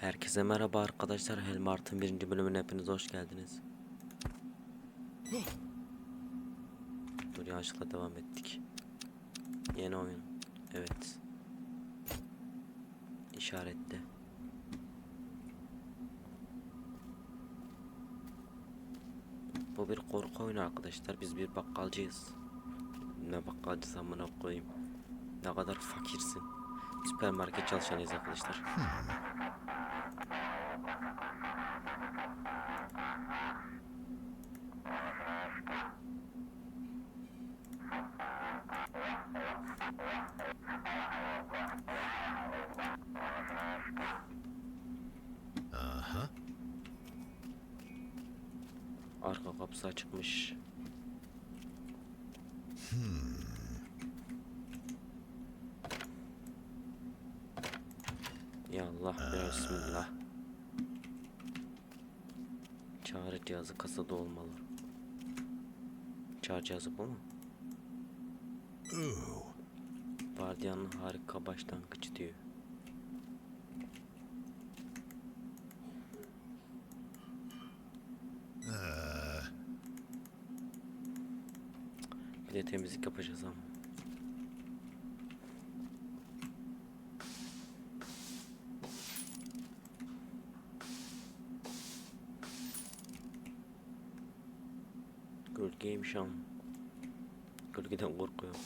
Herkese merhaba arkadaşlar. Helmart'ın birinci bölümüne hepiniz hoş geldiniz. Dur yanlışlıkla devam ettik. Yeni oyun. Evet. İşaretli. Bu bir korku oyunu arkadaşlar. Biz bir bakkalcıyız. Ne bakkalcısı amına koyayım. Ne kadar fakirsin. Süpermarket çalışanıyız arkadaşlar. Arka kapısı açıkmış. Ya Allah ya Bismillah. Çağrı cihazı kasada olmalı. Çağrı cihazı bu mu? Vardiyanın harika başlangıcı diyor. Uh, Bir de temizlik yapacağız ama. Gölgeymiş ama. Gölgeden korkuyorum.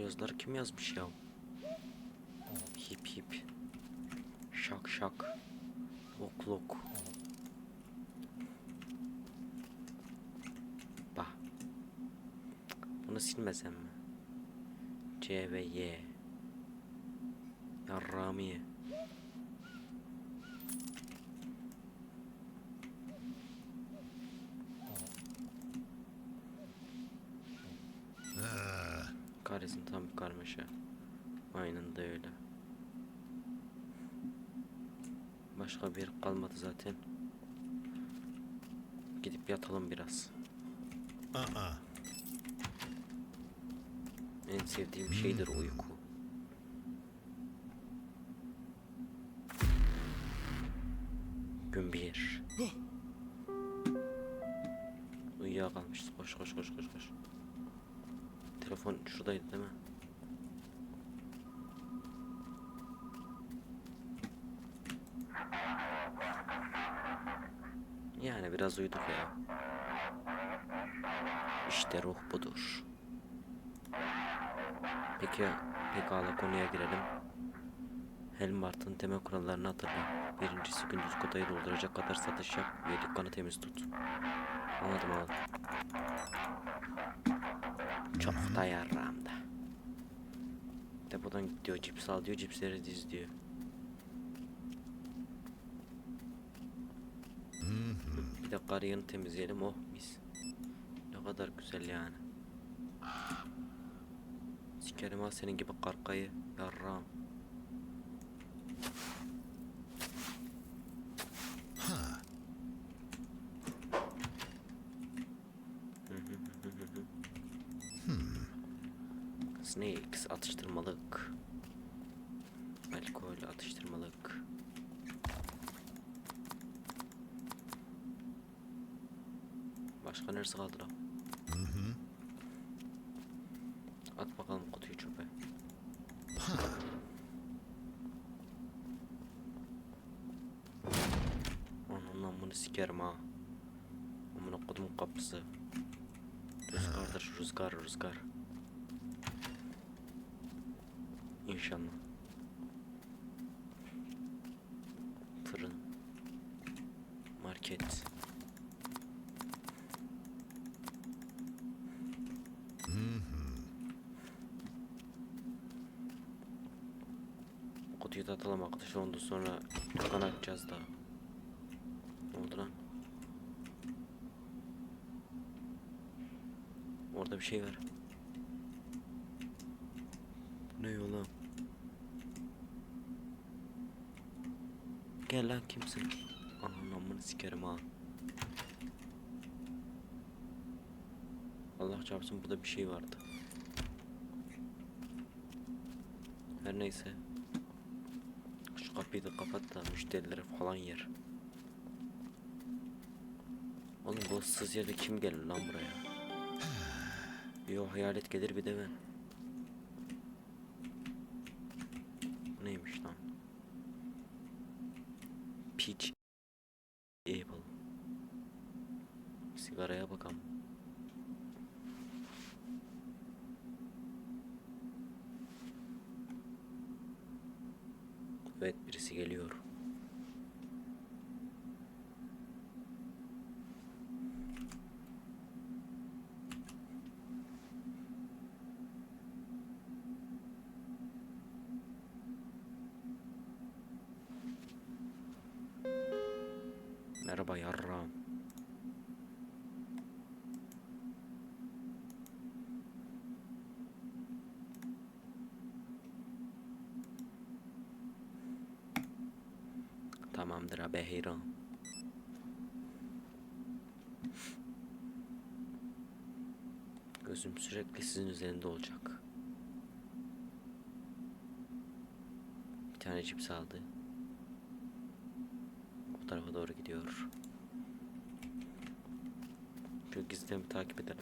Bu yazıları kim yazmış ya? Hip hip. Şak şak. Ok lok. Bah. Bunu silmesem mi? C ve Y. Yarramiye. Başka bir yer kalmadı zaten. Gidip yatalım biraz. uh-uh. En sevdiğim şeydir uyku. Gün bir. Uyuyakalmışız. Koş koş koş koş koş. Telefon şuradaydı değil mi? Yani biraz uyuduk ya. İşte ruh budur. Peki pekala konuya girelim. Helmart'ın temel kurallarını hatırla. Birincisi gündüz kotayı dolduracak kadar satış yap ve dükkanı temiz tut. Anladım anladım. Çok da yarrağımda. Depodan git diyor, cips al diyor, cipsleri diz diyor. Bir de karıyını temizleyelim, oh mis. Ne kadar güzel yani. Sikerim ha senin gibi karkayı, yarrağım. Huh. Snakes atıştırmalık. Alkol atıştırmalık. Başka neresi kaldı lan? Mm-hmm. At bakalım kutuyu çöpe. Huh. Anam bunu sikerim ha. Amına kodum kapısı. Rüzgardır rüzgar rüzgar. İnşallah. Arkadaşlar ondan sonra dükkan açacağız daha. Ne oldu lan? Orada bir şey var. Ne yol lan? Gel lan kimsin? Ananın amını sikerim ha. Allah çarpsın burada bir şey vardı. Her neyse. Kapıyı da kapat da müşterilere falan yer. Oğlum bu ıssız yerde kim gelir lan buraya? Yo hayalet gelir bir de ben. Neymiş lan? Peach Apple. Sigaraya bakalım. Merhaba yarram. Tamamdır abi. Gözüm sürekli sizin üzerinde olacak. Bir tane cips aldı. Tarafa doğru gidiyor. Şu gizliden bir takip edelim.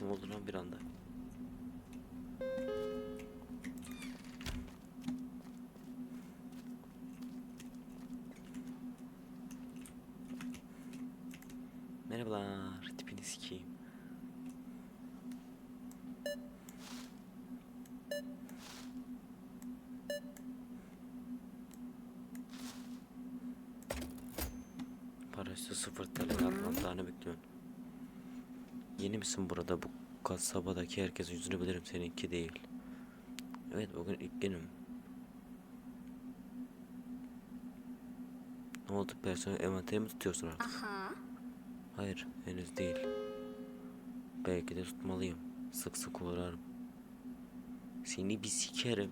Ne oldu lan bir anda? Merhabalar, tipini sikeyim. Sıfır TL ne bekliyorsun? Yeni misin burada bu kasabadaki herkesin yüzünü bilirim seninki değil. Evet bugün ilk günüm. Ne oldu personel envanteri mi tutuyorsun artık? Aha. Hayır henüz değil. Belki de tutmalıyım. Sık sık uğrarım. Seni bir sikerim.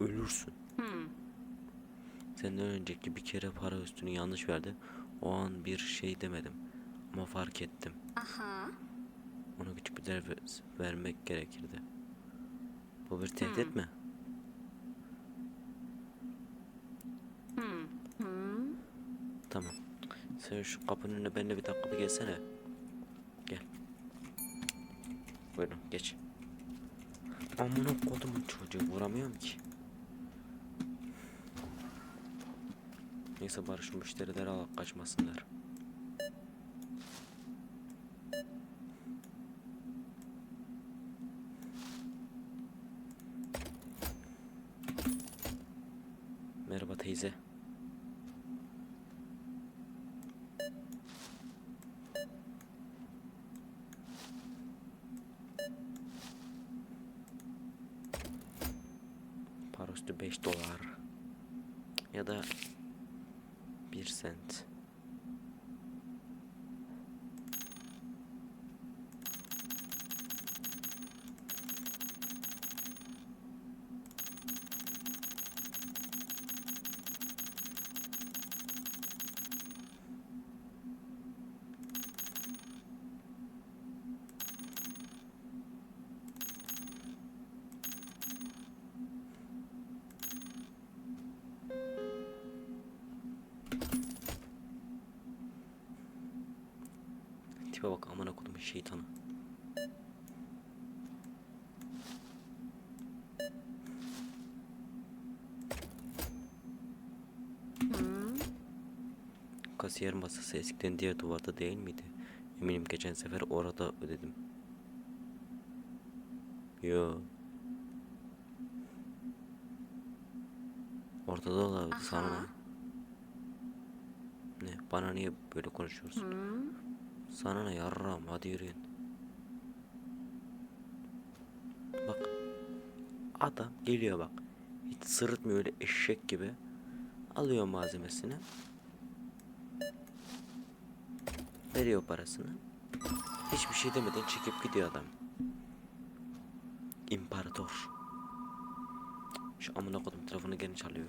Ölürsün. Hmm. Senden önceki bir kere para üstünü yanlış verdi. O an bir şey demedim. Ama fark ettim. Aha. Ona küçük bir ders vermek gerekirdi. Bu bir tehdit mi? Hmm. Hmm. Tamam. Sen şu kapının önüne benimle bir dakika bir gelsene. Gel. Buyurun geç. Amına kodumun çocuğu vuramıyorum ki. Neyse bari şu müşterileri al kaçmasınlar. Merhaba teyze. Para üstü 5 dolar. Ya da 1 sent. Tipe bak amına kodumun şeytanı. Kasiyer masası eskiden diğer duvarda değil miydi? Eminim geçen sefer orada ödedim. Yo. Ortada da olabilir Aha. ne? Bana niye böyle konuşuyorsun? Hmm. Sana ne yarram hadi yürüyün. Bak. Adam geliyor bak. Hiç sırıtmıyor öyle eşek gibi. Alıyor malzemesini. Veriyor parasını. Hiçbir şey demeden çekip gidiyor adam. İmparator. Şu amına kodum telefonu gene çalıyor.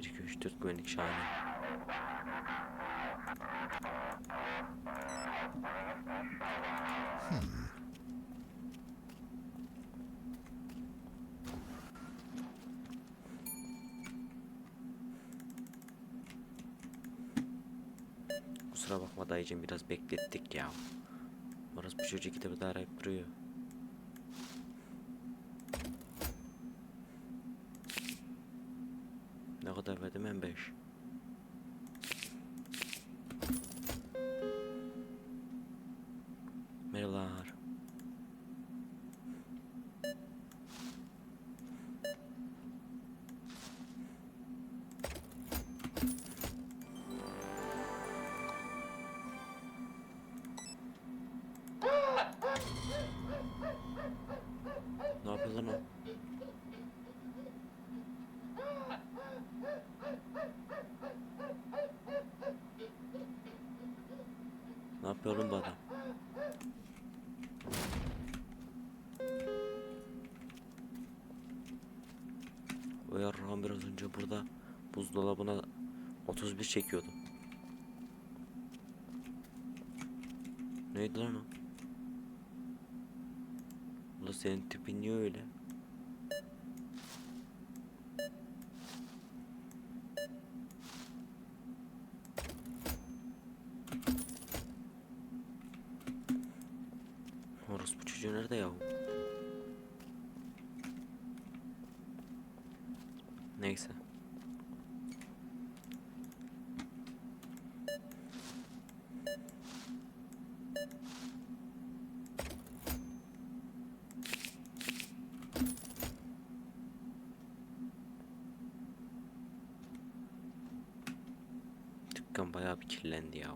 Bir, iki, üç, dört güvenlik şahane. Kusura bakma dayıcım biraz beklettik ya. Orası bu çocuk kitabı da arayıp duruyor. arbeitem m5 Ne yapıyor oğlum bu adam? O yarrağım biraz önce burada buzdolabına 31 çekiyordu. Neydi lan o? Ulan senin tipin niye öyle? Dükkan bayağı bir kirlendi ya.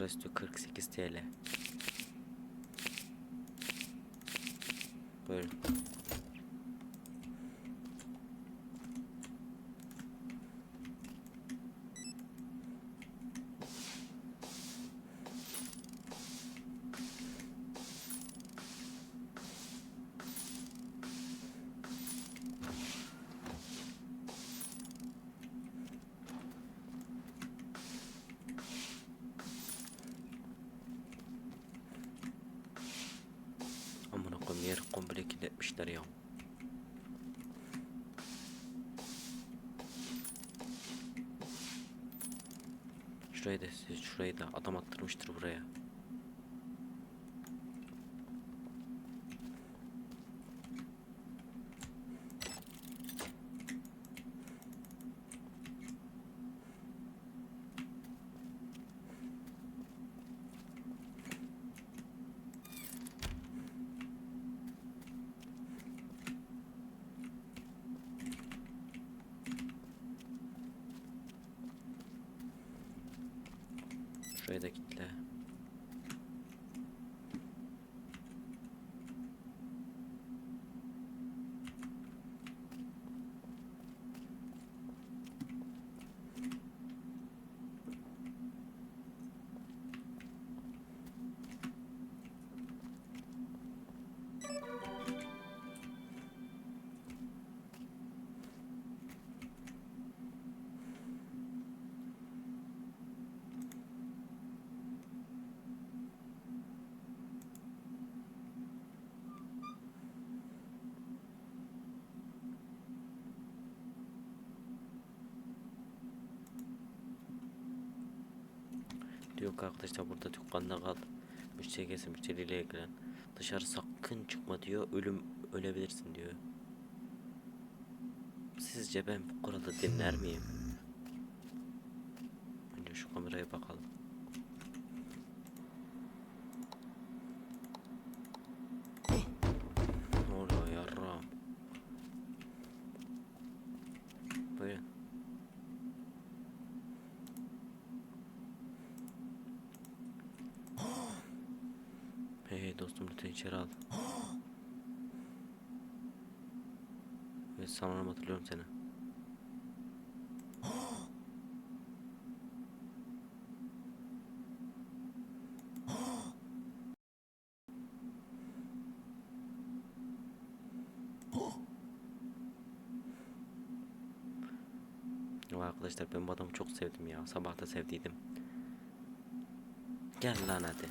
Para üstü 48 TL. Buyurun. Amına koyayım yer komple kilitletmişler ya. Şurayı da şurayı da adam attırmıştır buraya. Şurayı da kitle. Yok arkadaşlar burada dükkanda kal. Müşteri gelsin müşteriyle ilgilen. Dışarı sakın çıkma diyor. Ölüm ölebilirsin diyor. Sizce ben bu kuralı dinler miyim? Önce şu kameraya bakalım. Ne oluyor yarram? Buyurun. Hey hey dostum lütfen içeri al. Evet sanırım hatırlıyorum seni. Arkadaşlar ben bu adamı çok sevdim ya. Sabah da sevdiydim. Gel lan hadi.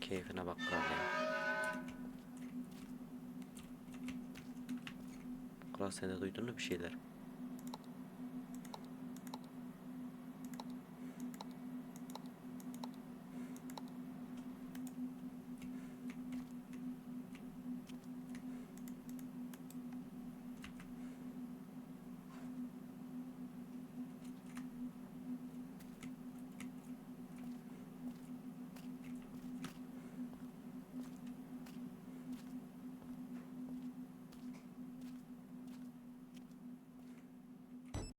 Keyfine bak kral ya. Kral sen de duydun mu bir şeyler?